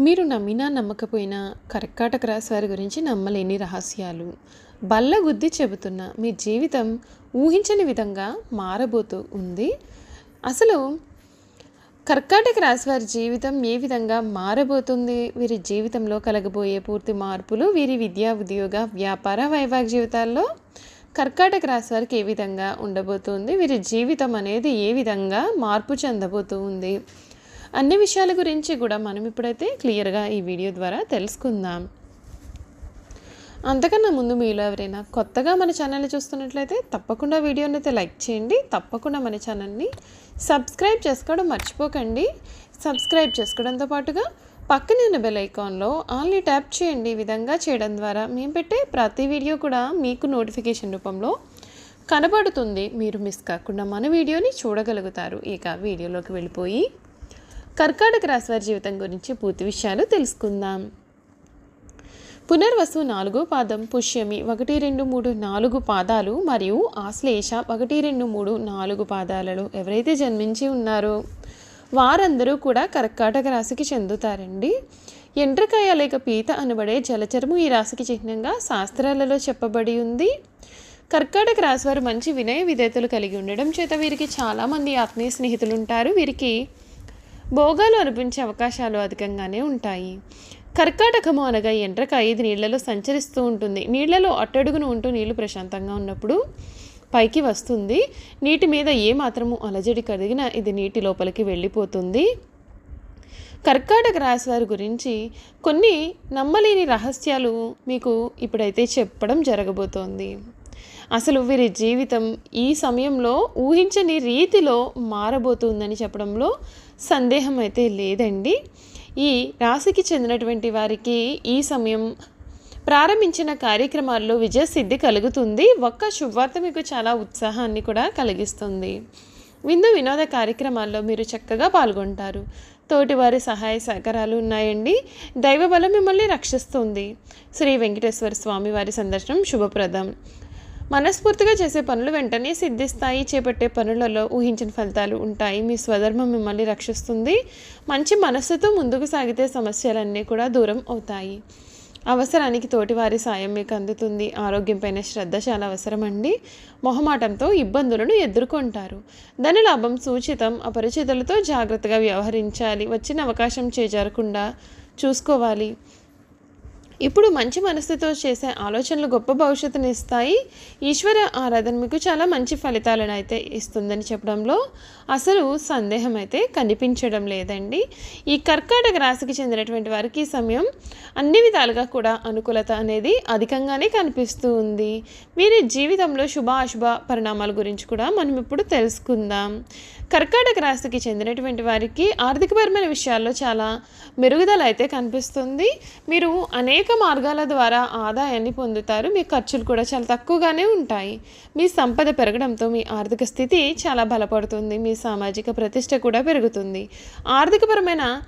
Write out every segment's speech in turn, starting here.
మీరు నమ్మినా నమ్మకపోయినా కర్కాటక రాశి వారి గురించి నమ్మలేని రహస్యాలు. బల్ల గుద్ది చెబుతున్న మీ జీవితం ఊహించని విధంగా మారబోతూ ఉంది. అసలు కర్కాటక రాశి వారి జీవితం ఏ విధంగా మారబోతుంది? వీరి జీవితంలో కలగబోయే పూర్తి మార్పులు వీరి విద్యా ఉద్యోగ వ్యాపార వైవాహిక జీవితాల్లో కర్కాటక రాశి వారికి ఏ విధంగా ఉండబోతుంది? వీరి జీవితం అనేది ఏ విధంగా మార్పు చెందబోతూ ఉంది? అన్ని విషయాల గురించి కూడా మనం ఇప్పుడైతే క్లియర్గా ఈ వీడియో ద్వారా తెలుసుకుందాం. అంతకన్నా ముందు మీలో ఎవరైనా కొత్తగా మన ఛానల్ని చూస్తున్నట్లయితే తప్పకుండా వీడియోని అయితే లైక్ చేయండి. తప్పకుండా మన ఛానల్ని సబ్స్క్రైబ్ చేసుకోవడం మర్చిపోకండి. సబ్స్క్రైబ్ చేసుకోవడంతో పాటుగా పక్కనే ఉన్న బెల్ ఐకాన్లో ఆన్లీ ట్యాప్ చేయండి. ఈ విధంగా చేయడం ద్వారా మేము పెట్టే ప్రతి వీడియో కూడా మీకు నోటిఫికేషన్ రూపంలో కనబడుతుంది. మీరు మిస్ కాకుండా మన వీడియోని చూడగలుగుతారు. ఇక వీడియోలోకి వెళ్ళిపోయి కర్కాటక రాశి వారి జీవితం గురించి పూర్తి విషయాలు తెలుసుకుందాం. పునర్వసు నాలుగో పాదం పుష్యమి ఒకటి రెండు మూడు నాలుగు పాదాలు మరియు ఆశ్లేష ఒకటి రెండు మూడు నాలుగు పాదాలలో ఎవరైతే జన్మించి ఉన్నారో వారందరూ కూడా కర్కాటక రాశికి చెందుతారండి. ఎండ్రకాయ లేక పీత అనబడే జలచరము ఈ రాశికి చిహ్నంగా శాస్త్రాలలో చెప్పబడి ఉంది. కర్కాటక రాశి వారు మంచి వినయ విధేతలు కలిగి ఉండడం చేత వీరికి చాలామంది ఆత్మీయ స్నేహితులు ఉంటారు. వీరికి భోగాలు అనిపించే అవకాశాలు అధికంగానే ఉంటాయి. కర్కాటకము అనగా ఎండ్రకాయ ఇది నీళ్ళలో సంచరిస్తూ ఉంటుంది. నీళ్ళలో అట్టడుగున ఉంటూ నీళ్ళు ప్రశాంతంగా ఉన్నప్పుడు పైకి వస్తుంది. నీటి మీద ఏ మాత్రము అలజడి కలిగినా ఇది నీటి లోపలికి వెళ్ళిపోతుంది. కర్కాటక రాశి వారి గురించి కొన్ని నమ్మలేని రహస్యాలు మీకు ఇప్పుడైతే చెప్పడం జరగబోతోంది. అసలు వీరి జీవితం ఈ సమయంలో ఊహించని రీతిలో మారబోతుందని చెప్పడంలో సందేహం అయితే లేదండి. ఈ రాశికి చెందినటువంటి వారికి ఈ సమయం ప్రారంభించిన కార్యక్రమాల్లో విజయసిద్ధి కలుగుతుంది. ఒక్క శుభవార్త మీకు చాలా ఉత్సాహాన్ని కూడా కలిగిస్తుంది. విందు వినోద కార్యక్రమాల్లో మీరు చక్కగా పాల్గొంటారు. తోటివారి సహాయ సహకారాలు ఉన్నాయండి. దైవబలం మిమ్మల్ని రక్షిస్తుంది. శ్రీ వెంకటేశ్వర స్వామి వారి సందర్శనం శుభప్రదం. మనస్ఫూర్తిగా చేసే పనులు వెంటనే సిద్ధిస్తాయి. చేపట్టే పనులలో ఊహించిన ఫలితాలు ఉంటాయి. మీ స్వధర్మం మిమ్మల్ని రక్షిస్తుంది. మంచి మనస్సుతో ముందుకు సాగితే సమస్యలన్నీ కూడా దూరం అవుతాయి. అవసరానికి తోటివారి సాయం మీకు అందుతుంది. ఆరోగ్యంపైన శ్రద్ధ చాలా అవసరమండి. మొహమాటంతో ఇబ్బందులను ఎదుర్కొంటారు. ధనలాభం సూచితం అపరిచితులతో జాగ్రత్తగా వ్యవహరించాలి. వచ్చిన అవకాశం చేజారకుండా చూసుకోవాలి. ఇప్పుడు మంచి మనసుతో చేసే ఆలోచనలు గొప్ప భవిష్యత్తుని ఇస్తాయి. ఈశ్వర ఆరాధన మీకు చాలా మంచి ఫలితాలను అయితే ఇస్తుందని చెప్పడంలో అసలు సందేహం అయితే కనిపించడం లేదండి. ఈ కర్కాటక రాశికి చెందినటువంటి వారికి ఈ సమయం అన్ని విధాలుగా కూడా అనుకూలత అనేది అధికంగానే కనిపిస్తూ ఉంది. వీరి జీవితంలో శుభ అశుభ పరిణామాల గురించి కూడా మనం ఇప్పుడు తెలుసుకుందాం. కర్కాటక రాశికి చెందినటువంటి వారికి ఆర్థికపరమైన విషయాల్లో చాలా మెరుగుదల అయితే కనిపిస్తుంది. మీరు అనేక మార్గాల ద్వారా ఆదాయాన్ని పొందుతారు. మీ ఖర్చులు కూడా చాలా తక్కువగానే ఉంటాయి. మీ సంపద పెరగడంతో మీ ఆర్థిక స్థితి చాలా బలపడుతుంది. మీ సామాజిక ప్రతిష్ట కూడా పెరుగుతుంది. ఆర్థికపరమైన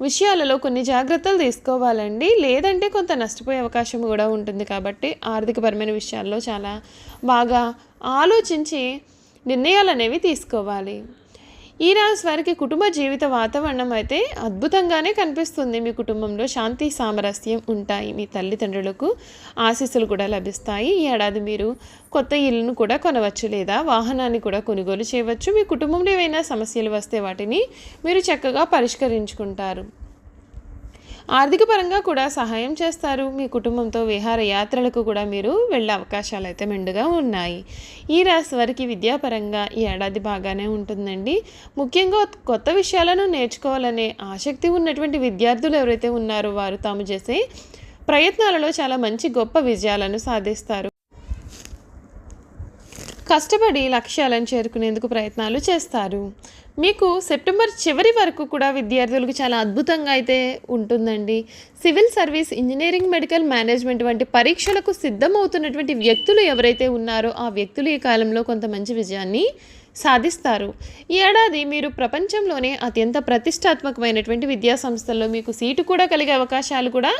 విషయాలలో కొన్ని జాగ్రత్తలు తీసుకోవాలండి. లేదంటే కొంత నష్టపోయే అవకాశం కూడా ఉంటుంది కాబట్టి ఆర్థికపరమైన విషయాల్లో చాలా బాగా ఆలోచించి నిర్ణయాలు అనేవి తీసుకోవాలి. ఈ రాశి వారికి కుటుంబ జీవిత వాతావరణం అయితే అద్భుతంగానే కనిపిస్తుంది. మీ కుటుంబంలో శాంతి సామరస్యం ఉంటాయి. మీ తల్లిదండ్రులకు ఆశీస్సులు కూడా లభిస్తాయి. ఈ ఏడాది మీరు కొత్త ఇల్లును కూడా కొనవచ్చు లేదా వాహనాన్ని కూడా కొనుగోలు చేయవచ్చు. మీ కుటుంబంలో ఏవైనా సమస్యలు వస్తే వాటిని మీరు చక్కగా పరిష్కరించుకుంటారు. ఆర్థిక పరంగా కూడా సహాయం చేస్తారు. మీ కుటుంబంతో విహార యాత్రలకు కూడా మీరు వెళ్ళే అవకాశాలు అయితే మెండుగా ఉన్నాయి. ఈ రాశి వారికి విద్యాపరంగా ఈ ఏడాది బాగానే ఉంటుందండి. ముఖ్యంగా కొత్త విషయాలను నేర్చుకోవాలనే ఆసక్తి ఉన్నటువంటి విద్యార్థులు ఎవరైతే ఉన్నారో వారు తాము చేసే ప్రయత్నాలలో చాలా మంచి గొప్ప విజయాలను సాధిస్తారు. కష్టపడి లక్ష్యాలను చేరుకునేందుకు ప్రయత్నాలు చేస్తారు. మీకు సెప్టెంబర్ చివరి వరకు కూడా విద్యార్థులకు చాలా అద్భుతంగా అయితే ఉంటుందండి. Civil service engineering medical management వంటి పరీక్షలకు సిద్ధమవుతున్నటువంటి వ్యక్తులు ఎవరైతే ఉన్నారో ఆ వ్యక్తులు ఈ కాలంలో కొంత మంచి విజయాన్ని సాధిస్తారు. ఈ ఏడాది మీరు ప్రపంచంలోనే అత్యంత ప్రతిష్టాత్మకమైనటువంటి విద్యా సంస్థల్లో మీకు సీటు కూడా కలిగే అవకాశాలు కూడా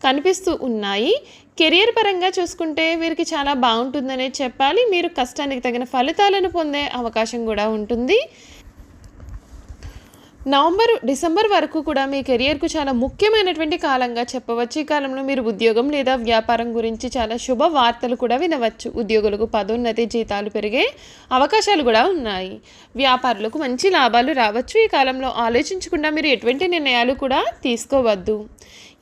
కనిపిస్తూ ఉన్నాయి. కెరియర్ పరంగా చూసుకుంటే వీరికి చాలా బాగుంటుందనే చెప్పాలి. మీరు కష్టానికి తగిన ఫలితాలను పొందే అవకాశం కూడా ఉంటుంది. నవంబర్ డిసెంబర్ వరకు కూడా మీ కెరియర్కు చాలా ముఖ్యమైనటువంటి కాలంగా చెప్పవచ్చు. ఈ కాలంలో మీరు ఉద్యోగం లేదా వ్యాపారం గురించి చాలా శుభ వార్తలు కూడా వినవచ్చు. ఉద్యోగులకు పదోన్నతి జీతాలు పెరిగే అవకాశాలు కూడా ఉన్నాయి. వ్యాపారులకు మంచి లాభాలు రావచ్చు. ఈ కాలంలో ఆలోచించకుండా మీరు ఎటువంటి నిర్ణయాలు కూడా తీసుకోవద్దు.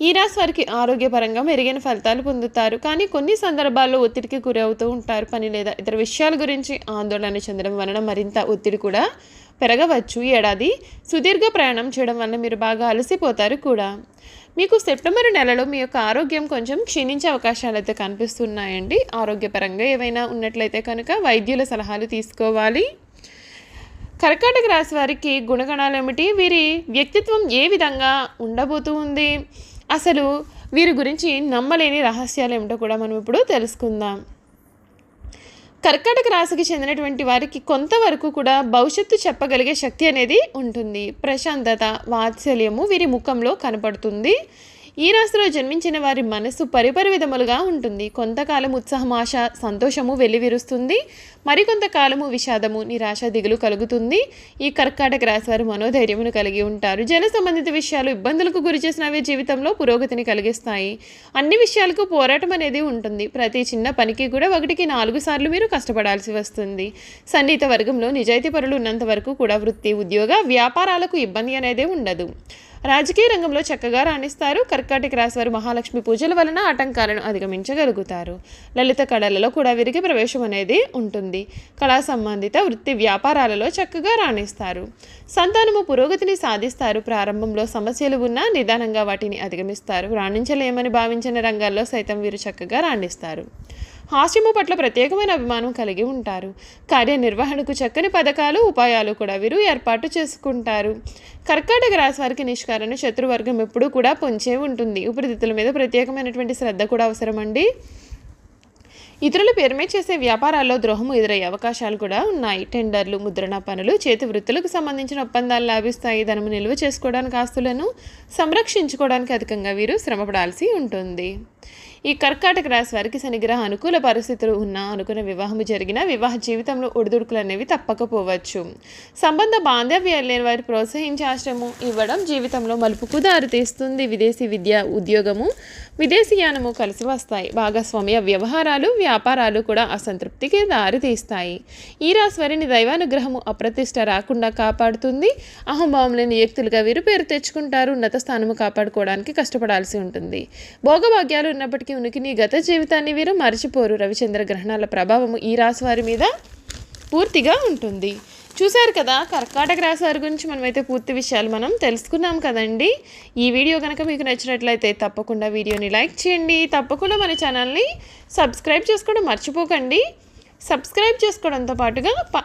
ఈ రాశి వారికి ఆరోగ్యపరంగా మెరుగైన ఫలితాలు పొందుతారు. కానీ కొన్ని సందర్భాల్లో ఒత్తిడికి గురి అవుతూ ఉంటారు. పని లేదా ఇతర విషయాల గురించి ఆందోళన చెందడం వలన మరింత ఒత్తిడి కూడా పెరగవచ్చు ఈ ఏడాది. సుదీర్ఘ ప్రయాణం చేయడం వల్ల మీరు బాగా అలసిపోతారు కూడా. మీకు సెప్టెంబర్ నెలలో మీ యొక్క ఆరోగ్యం కొంచెం క్షీణించే అవకాశాలు అయితే కనిపిస్తున్నాయండి. ఆరోగ్యపరంగా ఏవైనా ఉన్నట్లయితే కనుక వైద్యుల సలహాలు తీసుకోవాలి. కర్కాటక రాశి వారికి గుణగణాలు ఏమిటి? వీరి వ్యక్తిత్వం ఏ విధంగా ఉండబోతూ ఉంది? అసలు వీరి గురించి నమ్మలేని రహస్యాలు ఏమిటో కూడా మనం ఇప్పుడు తెలుసుకుందాం. కర్కాటక రాశికి చెందినటువంటి వారికి కొంతవరకు కూడా భవిష్యత్తు చెప్పగలిగే శక్తి అనేది ఉంటుంది. ప్రశాంతత వాత్సల్యము వీరి ముఖంలో కనపడుతుంది. ఈ రాశిలో జన్మించిన వారి మనసు పరిపరి విధములుగా ఉంటుంది. కొంతకాలం ఉత్సాహం ఆశ సంతోషము వెల్లివిరుస్తుంది. మరికొంతకాలము విషాదము నిరాశ దిగులు కలుగుతుంది. ఈ కర్కాటక రాశి వారు మనోధైర్యమును కలిగి ఉంటారు. జన సంబంధిత విషయాలు ఇబ్బందులకు గురి చేసినవే జీవితంలో పురోగతిని కలిగిస్తాయి. అన్ని విషయాలకు పోరాటం అనేది ఉంటుంది. ప్రతి చిన్న పనికి కూడా ఒకటికి నాలుగు సార్లు మీరు కష్టపడాల్సి వస్తుంది. సన్నిహిత వర్గంలో నిజాయితీ పరులు ఉన్నంత వరకు కూడా వృత్తి ఉద్యోగ వ్యాపారాలకు ఇబ్బంది అనేది ఉండదు. రాజకీయ రంగంలో చక్కగా రాణిస్తారు. కర్కాటక రాశివారు మహాలక్ష్మి పూజల వలన ఆటంకాలను అధిగమించగలుగుతారు. లలిత కళలలో కూడా వీరికి ప్రవేశం అనేది ఉంటుంది. కళా సంబంధిత వృత్తి వ్యాపారాలలో చక్కగా రాణిస్తారు. సంతానము పురోగతిని సాధిస్తారు. ప్రారంభంలో సమస్యలు ఉన్నా నిదానంగా వాటిని అధిగమిస్తారు. రాణించలేమని భావించిన రంగాల్లో సైతం వీరు చక్కగా రాణిస్తారు. హాస్యము పట్ల ప్రత్యేకమైన అభిమానం కలిగి ఉంటారు. కార్యనిర్వహణకు చక్కని పథకాలు ఉపాయాలు కూడా వీరు ఏర్పాటు చేసుకుంటారు. కర్కాటక రాశి వారికి నిష్కారణ శత్రువర్గం ఎప్పుడూ కూడా పొంచే ఉంటుంది. ఊపిరితిత్తుల మీద ప్రత్యేకమైనటువంటి శ్రద్ధ కూడా అవసరమండి. ఇతరుల పేరుమే చేసే వ్యాపారాల్లో ద్రోహము ఎదురయ్యే అవకాశాలు కూడా ఉన్నాయి. టెండర్లు ముద్రణ పనులు చేతి వృత్తులకు సంబంధించిన ఒప్పందాలు లాభిస్తాయి. ధనము నిల్వ చేసుకోవడానికి ఆస్తులను సంరక్షించుకోవడానికి అధికంగా వీరు శ్రమపడాల్సి ఉంటుంది. ఈ కర్కాటక రాశి వారికి శనిగ్రహ అనుకూల పరిస్థితులు ఉన్నా అనుకున్న వివాహము జరిగిన వివాహ జీవితంలో ఒడిదుడుకులు అనేవి తప్పకపోవచ్చు. సంబంధ బాంధవ్యాలు లేని వారి ప్రోత్సహించే ఆశ్రమం ఇవ్వడం జీవితంలో మలుపుకు దారితీస్తుంది. విదేశీ విద్య ఉద్యోగము విదేశీయానము కలిసి వస్తాయి. భాగస్వామ్య వ్యవహారాలు వ్యాపారాలు కూడా అసంతృప్తికి దారితీస్తాయి. ఈ రాశి వారిని దైవానుగ్రహము అప్రతిష్ట రాకుండా కాపాడుతుంది. అహంభావం లేని వ్యక్తులుగా వీరు పేరు తెచ్చుకుంటారు. ఉన్నత స్థానము కాపాడుకోవడానికి కష్టపడాల్సి ఉంటుంది. భోగభాగ్యాలు ఉన్నప్పటికీ ఉనికిని గత జీవితాన్ని వీరు మర్చిపోరు. రవిచంద్ర గ్రహణాల ప్రభావము ఈ రాశి వారి మీద పూర్తిగా ఉంటుంది. చూశారు కదా కర్కాటక రాశి వారి గురించి మనమైతే పూర్తి విషయాలు మనం తెలుసుకున్నాం కదండి. ఈ వీడియో కనుక మీకు నచ్చినట్లయితే తప్పకుండా వీడియోని లైక్ చేయండి. తప్పకుండా మన ఛానల్ని సబ్స్క్రైబ్ చేసుకోవడం మర్చిపోకండి. సబ్స్క్రైబ్ చేసుకోవడంతో పాటుగా ప